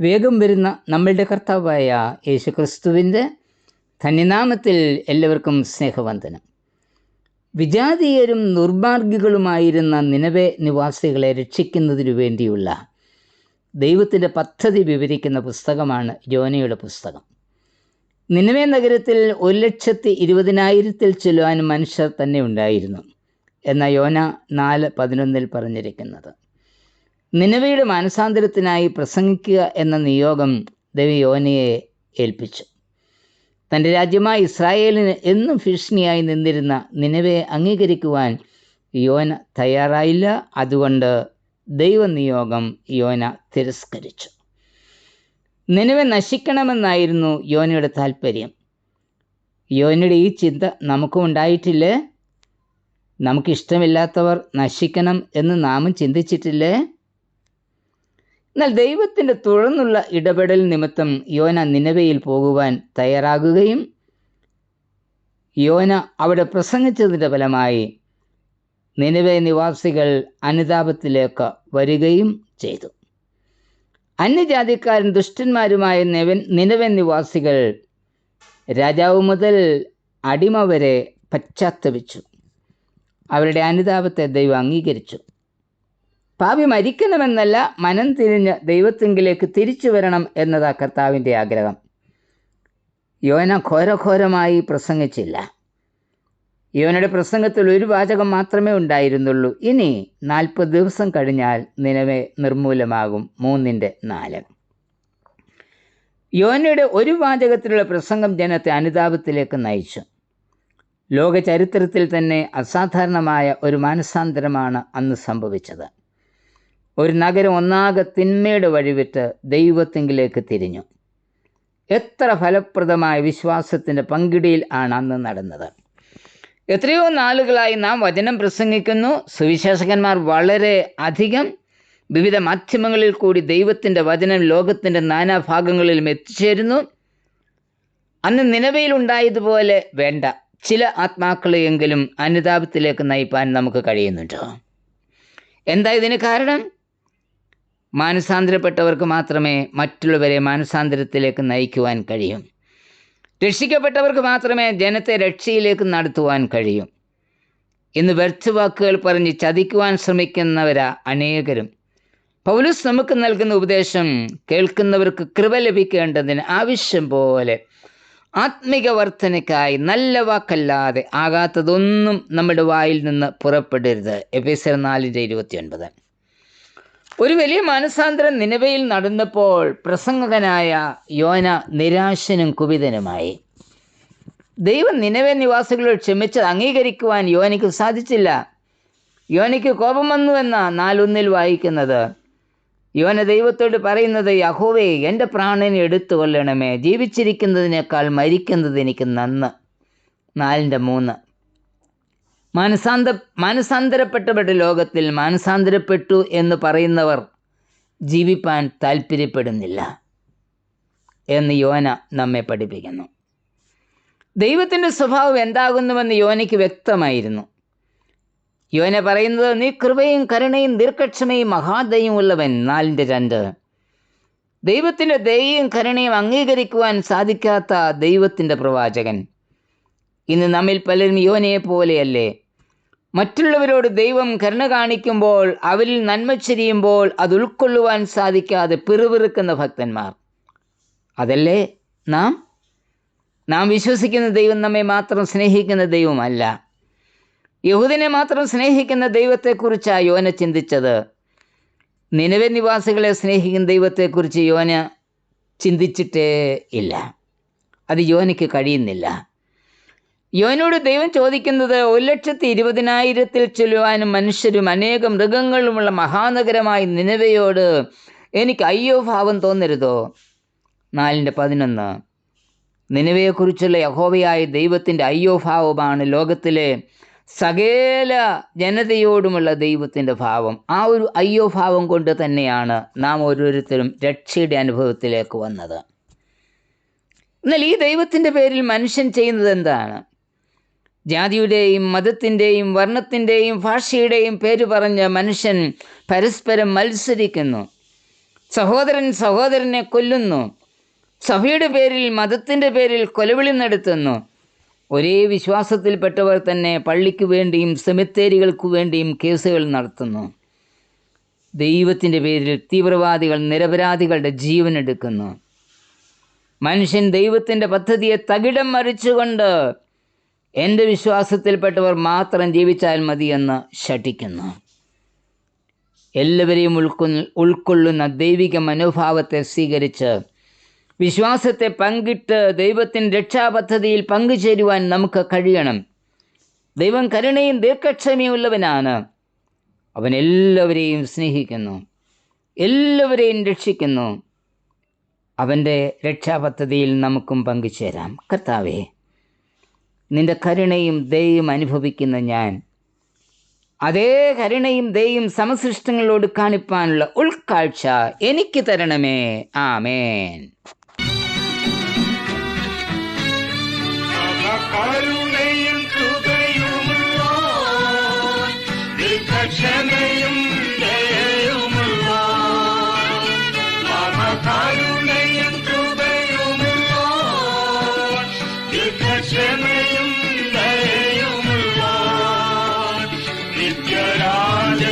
വേഗം വരുന്ന നമ്മളുടെ കർത്താവായ യേശുക്രിസ്തുവിന്റെ ധന്യനാമത്തിൽ എല്ലാവർക്കും സ്നേഹവന്ദനം. വിജാതീയരും നിർമാർഗികളുമായിരുന്ന നിലവെ നിവാസികളെ രക്ഷിക്കുന്നതിനു വേണ്ടിയുള്ള ദൈവത്തിന്റെ പദ്ധതി വിവരിക്കുന്ന പുസ്തകമാണ് ജോനയുടെ പുസ്തകം. നിലവേ നഗരത്തിൽ ഒരു ലക്ഷത്തി ഇരുപതിനായിരത്തിൽ ചെല്ലുവാൻ മനുഷ്യർ തന്നെ ഉണ്ടായിരുന്നു. എന്ന യോന നാല് പതിനൊന്നിൽ പറഞ്ഞിരിക്കുന്നത് നിലവയുടെ മാനസാന്തരത്തിനായി പ്രസംഗിക്കുക എന്ന നിയോഗം ദൈവ യോനയെ ഏൽപ്പിച്ചു. തന്റെ രാജ്യമായ ഇസ്രായേലിന് എന്നും ഭീഷണിയായി നിന്നിരുന്ന നിലവയെ അംഗീകരിക്കുവാൻ യോന തയ്യാറായില്ല. അതുകൊണ്ട് ദൈവനിയോഗം യോന തിരസ്കരിച്ചു. നിലവെ നശിക്കണമെന്നായിരുന്നു യോനയുടെ താല്പര്യം യോനയുടെ ഈ ചിന്ത നമുക്കും ഉണ്ടായിട്ടില്ലേ? നമുക്കിഷ്ടമില്ലാത്തവർ നശിക്കണം എന്ന് നാമും ചിന്തിച്ചിട്ടില്ലേ? എന്നാൽ ദൈവത്തിന്റെ തുടർന്നുള്ള ഇടപെടൽ നിമിത്തം യോന നിലവയിൽ പോകുവാൻ തയ്യാറാകുകയും യോന അവിടെ പ്രസംഗിച്ചതിന്റെ ഫലമായി നിലവെ നിവാസികൾ അനുതാപത്തിലേക്ക് വരികയും ചെയ്തു. അന്യജാതിക്കാരും ദുഷ്ടന്മാരുമായ നെവൻ നിലവൻ നിവാസികൾ രാജാവ് മുതൽ അടിമ വരെ പശ്ചാത്തപിച്ചു. അവരുടെ അനുതാപത്തെ ദൈവം അംഗീകരിച്ചു. പാപി മരിക്കണമെന്നല്ല മനം തിരിഞ്ഞ് ദൈവത്തെങ്കിലേക്ക് തിരിച്ചു വരണം എന്നതാ കർത്താവിന്റെ ആഗ്രഹം. യോന ഘോരഘോരമായി പ്രസംഗിച്ചില്ല. യോനയുടെ പ്രസംഗത്തിൽ ഒരു വാചകം മാത്രമേ ഉണ്ടായിരുന്നുള്ളൂ. ഇനി നാൽപ്പത് ദിവസം കഴിഞ്ഞാൽ നിലവെ നിർമൂലമാകും മൂന്നിന്റെ നാല്. യോനയുടെ ഒരു വാചകത്തിലുള്ള പ്രസംഗം ജനത്തെ അനുതാപത്തിലേക്ക് നയിച്ചു. ലോക ചരിത്രത്തിൽ തന്നെ അസാധാരണമായ ഒരു മാനസാന്തരമാണ് അന്ന് സംഭവിച്ചത്. ഒരു നഗരം ഒന്നാകെ തിന്മയുടെ വഴിവിട്ട് ദൈവത്തെങ്കിലേക്ക് തിരിഞ്ഞു. എത്ര ഫലപ്രദമായ വിശ്വാസത്തിന്റെ പങ്കിടിയിൽ ആണ് അന്ന് നടന്നത്. എത്രയോ നാളുകളായി നാം വചനം പ്രസംഗിക്കുന്നു. സുവിശേഷകന്മാർ വളരെ അധികം വിവിധ മാധ്യമങ്ങളിൽ കൂടി ദൈവത്തിന്റെ വചനം ലോകത്തിന്റെ നാനാഭാഗങ്ങളിലും എത്തിച്ചേരുന്നു. അന്ന് നിലവിലുണ്ടായതുപോലെ വേണ്ട ചില ആത്മാക്കളെയെങ്കിലും അനുതാപത്തിലേക്ക് നയിപ്പാൻ നമുക്ക് കഴിയുന്നുണ്ടോ? എന്താ ഇതിന് കാരണം? മാനസാന്തരപ്പെട്ടവർക്ക് മാത്രമേ മറ്റുള്ളവരെ മാനസാന്തരത്തിലേക്ക് നയിക്കുവാൻ കഴിയും. രക്ഷിക്കപ്പെട്ടവർക്ക് മാത്രമേ ജനത്തെ രക്ഷയിലേക്ക് നടത്തുവാൻ കഴിയും. ഇന്ന് വ്യർത്ഥവാക്കുകൾ പറഞ്ഞ് ചതിക്കുവാൻ ശ്രമിക്കുന്നവരാ അനേകരും. പൗലൂസ് നമുക്ക് നൽകുന്ന ഉപദേശം കേൾക്കുന്നവർക്ക് കൃപ ലഭിക്കേണ്ടതിന് ആവശ്യം പോലെ ആത്മിക വർധനയ്ക്കായി നല്ല വാക്കല്ലാതെ ആകാത്തതൊന്നും നമ്മുടെ വായിൽ നിന്ന് പുറപ്പെടരുത്. എഫേസർ നാലിന്റെ ഇരുപത്തിയൊൻപത്. ഒരു വലിയ മാനസാന്തരം നിലവയിൽ നടന്നപ്പോൾ പ്രസംഗകനായ യോന നിരാശനും കുപിതനുമായി. ദൈവം നിലവ നിവാസികളോട് ക്ഷമിച്ചത് അംഗീകരിക്കുവാൻ യോനയ്ക്ക് സാധിച്ചില്ല. യോനയ്ക്ക് കോപം വന്നു എന്ന നാലൊന്നിൽ വായിക്കുന്നത് യോന ദൈവത്തോട് പറയുന്നത് യഹോവേ എന്റെ പ്രാണനെ എടുത്തു കൊല്ലണമേ. ജീവിച്ചിരിക്കുന്നതിനേക്കാൾ മരിക്കുന്നത് എനിക്ക് നന്ന്. നാലിന്റെ മൂന്ന്. മാനസാന്ത മാനസാന്തരപ്പെട്ടവരുടെ ലോകത്തിൽ മാനസാന്തരപ്പെട്ടു എന്ന് പറയുന്നവർ ജീവിപ്പാൻ താല്പര്യപ്പെടുന്നില്ല എന്ന് യോന നമ്മെ പഠിപ്പിക്കുന്നു. ദൈവത്തിന്റെ സ്വഭാവം എന്താകുന്നുവെന്ന് യോനയ്ക്ക് വ്യക്തമായിരുന്നു. യോന പറയുന്നത് നീ കൃപയും കരുണയും ദീർഘക്ഷമയും മഹാദയും ഉള്ളവൻ നാലിന്റെ രണ്ട്. ദൈവത്തിന്റെ ദയയും കരുണയും അംഗീകരിക്കുവാൻ സാധിക്കാത്ത ദൈവത്തിന്റെ പ്രവാചകൻ. ഇന്ന് നമ്മിൽ പലരും യോനയെ പോലെയല്ലേ? മറ്റുള്ളവരോട് ദൈവം കരുണ കാണിക്കുമ്പോൾ അവരിൽ നന്മ ചെരിയുമ്പോൾ അത് ഉൾക്കൊള്ളുവാൻ സാധിക്കാതെ പിറുപിറുക്കുന്ന ഭക്തന്മാർ. അതല്ലേ നാം? നാം വിശ്വസിക്കുന്ന ദൈവം നമ്മെ മാത്രം സ്നേഹിക്കുന്ന ദൈവമല്ല. യഹൂദിനെ മാത്രം സ്നേഹിക്കുന്ന ദൈവത്തെക്കുറിച്ചാണ് യോന ചിന്തിച്ചത്? നിലവെ നിവാസികളെ സ്നേഹിക്കുന്ന ദൈവത്തെക്കുറിച്ച് യോന ചിന്തിച്ചിട്ടേ ഇല്ല. അത് യോനയ്ക്ക് കഴിയുന്നില്ല. യോനോട് ദൈവം ചോദിക്കുന്നത് ഒരു ലക്ഷത്തി ഇരുപതിനായിരത്തിൽ ചൊല്ലുവാനും മനുഷ്യരും അനേകം മൃഗങ്ങളുമുള്ള മഹാനഗരമായ നിലവയോട് എനിക്ക് അയ്യോ ഭാവം തോന്നരുതോ? നാലിന്റെ പതിനൊന്ന്. നിലവയെക്കുറിച്ചുള്ള യഹോവയായ ദൈവത്തിന്റെ അയ്യോ ഭാവമാണ് ലോകത്തിലെ സകല ജനതയോടുമുള്ള ദൈവത്തിന്റെ ഭാവം. ആ ഒരു അയ്യോ ഭാവം കൊണ്ട് തന്നെയാണ് നാം ഓരോരുത്തരും രക്ഷയുടെ അനുഭവത്തിലേക്ക് വന്നത്. എന്നാൽ ഈ ദൈവത്തിന്റെ പേരിൽ മനുഷ്യൻ ചെയ്യുന്നത് എന്താണ്? ജാതിയുടെയും മതത്തിന്റെയും വർണത്തിന്റെയും ഭാഷയുടെയും പേര് പറഞ്ഞ മനുഷ്യൻ പരസ്പരം മത്സരിക്കുന്നു. സഹോദരൻ സഹോദരനെ കൊല്ലുന്നു. സഭയുടെ പേരിൽ മതത്തിന്റെ പേരിൽ കൊലവിളി നടത്തുന്നു. ഒരേ വിശ്വാസത്തിൽപ്പെട്ടവർ തന്നെ പള്ളിക്ക് വേണ്ടിയും സെമിത്തേരികൾക്ക് വേണ്ടിയും കേസുകൾ നടത്തുന്നു. ദൈവത്തിന്റെ പേരിൽ തീവ്രവാദികൾ നിരപരാധികളുടെ ജീവൻ എടുക്കുന്നു. മനുഷ്യൻ ദൈവത്തിന്റെ പദ്ധതിയെ തകിടം മറിച്ചുകൊണ്ട് എന്റെ വിശ്വാസത്തിൽപ്പെട്ടവർ മാത്രം ജീവിച്ചാൽ മതിയെന്ന് ശഠിക്കുന്നു. എല്ലാവരെയും ഉൾക്കൊ ഉൾക്കൊള്ളുന്ന ദൈവിക മനോഭാവത്തെ സ്വീകരിച്ച് വിശ്വാസത്തെ പങ്കിട്ട് ദൈവത്തിന്റെ രക്ഷാപദ്ധതിയിൽ പങ്കുചേരുവാൻ നമുക്ക് കഴിയണം. ദൈവം കരുണയും ദീർഘക്ഷമയും ഉള്ളവനാണ് അവൻ എല്ലാവരെയും സ്നേഹിക്കുന്നു. എല്ലാവരെയും രക്ഷിക്കുന്നു. അവന്റെ രക്ഷാപദ്ധതിയിൽ നമുക്കും പങ്കുചേരാം. കർത്താവേ നിന്റെ കരുണയും ദയയും അനുഭവിക്കുന്ന ഞാൻ. അതേ കരുണയും ദയയും സമസൃഷ്ടങ്ങളോട് കാണിപ്പാനുള്ള ഉൾക്കാഴ്ച എനിക്ക് തരണമേ. ആമേൻ. ദീർഘക്ഷമയും नित्यराज